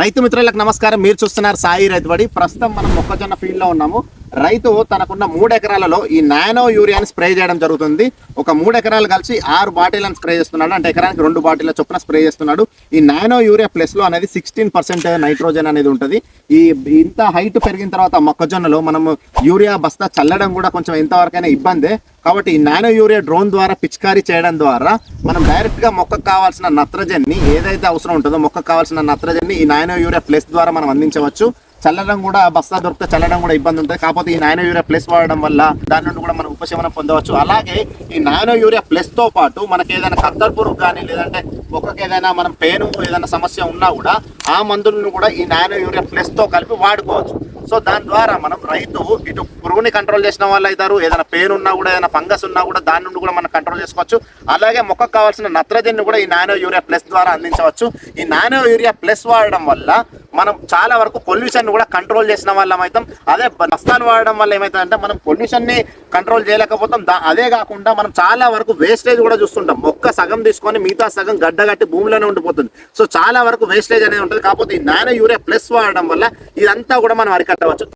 రైతు మిత్రులకు నమస్కారం. మీరు చూస్తున్నారు సాయి రైతుబడి ప్రస్తుతం మనం మొక్కజొన్న ఫీల్డ్లో ఉన్నాము. రైతు తనకున్న మూడు ఎకరాలలో ఈ నానో యూరియాని స్ప్రే చేయడం జరుగుతుంది. ఒక మూడు ఎకరాలు కలిసి ఆరు బాటిళ్ళని స్ప్రే చేస్తున్నాడు. అంటే ఎకరానికి రెండు బాటిల్ చొప్పున స్ప్రే చేస్తున్నాడు. ఈ నానో యూరియా ప్లస్లో అనేది సిక్స్టీన్ పర్సెంట్ నైట్రోజన్ అనేది ఉంటుంది. ఈ ఇంత హైట్ పెరిగిన తర్వాత మొక్కజొన్నలో మనం యూరియా బస్తా చల్లడం కూడా కొంచెం ఎంతవరకైనా ఇబ్బందే. కాబట్టి ఈ నానో యూరియా డ్రోన్ ద్వారా పిచికారీ చేయడం ద్వారా మనం డైరెక్ట్గా మొక్కకు కావాల్సిన నత్రజన్ని ఏదైతే అవసరం ఉంటుందో మొక్కకు కావాల్సిన నత్రజన్ని ఈ నానో యూరియా ప్లస్ ద్వారా మనం అందించవచ్చు. చల్లడం కూడా బస్తా దొరికితే చల్లడం కూడా ఇబ్బంది ఉంటుంది. కాకపోతే ఈ నానో యూరియా ప్లస్ వాడడం వల్ల దాని నుండి కూడా మనం ఉపశమనం పొందవచ్చు. అలాగే ఈ నానో యూరియా ప్లస్తో పాటు మనకి ఏదైనా కత్తర్ పురుగు కానీ లేదంటే మొక్కకి ఏదైనా మనం పేను ఏదైనా సమస్య ఉన్నా కూడా ఆ మందులను కూడా ఈ నానో యూరియా ప్లస్తో కలిపి వాడుకోవచ్చు. సో దాని ద్వారా మనం రైతు ఇటు పురుగుని కంట్రోల్ చేసిన వాళ్ళు అవుతారు. ఏదైనా పెయిన్ ఉన్నా కూడా ఏదైనా ఫంగస్ ఉన్నా కూడా దాని నుండి కూడా మనం కంట్రోల్ చేసుకోవచ్చు. అలాగే మొక్కకు కావాల్సిన నత్రజని కూడా ఈ నానో యూరియా ప్లస్ ద్వారా అందించవచ్చు. ఈ నానో యూరియా ప్లస్ వాడడం వల్ల మనం చాలా వరకు పొల్యూషన్ కూడా కంట్రోల్ చేసిన వాళ్ళం అవుతాం. అదే బస్తాలు వాడడం వల్ల ఏమవుతుందంటే మనం పొల్యూషన్ని కంట్రోల్ చేయలేకపోతాం. దా- అదే కాకుండా మనం చాలా వరకు వేస్టేజ్ కూడా చూస్తుంటాం. మొక్క సగం తీసుకొని మిగతా సగం గడ్డ కట్టి భూమిలోనే ఉండిపోతుంది. సో చాలా వరకు వేస్టేజ్ అనేది ఉంటుంది. కాకపోతే ఈ నానో యూరియా ప్లస్ వాడడం వల్ల ఇదంతా కూడా మనం అరికట్టవచ్చు.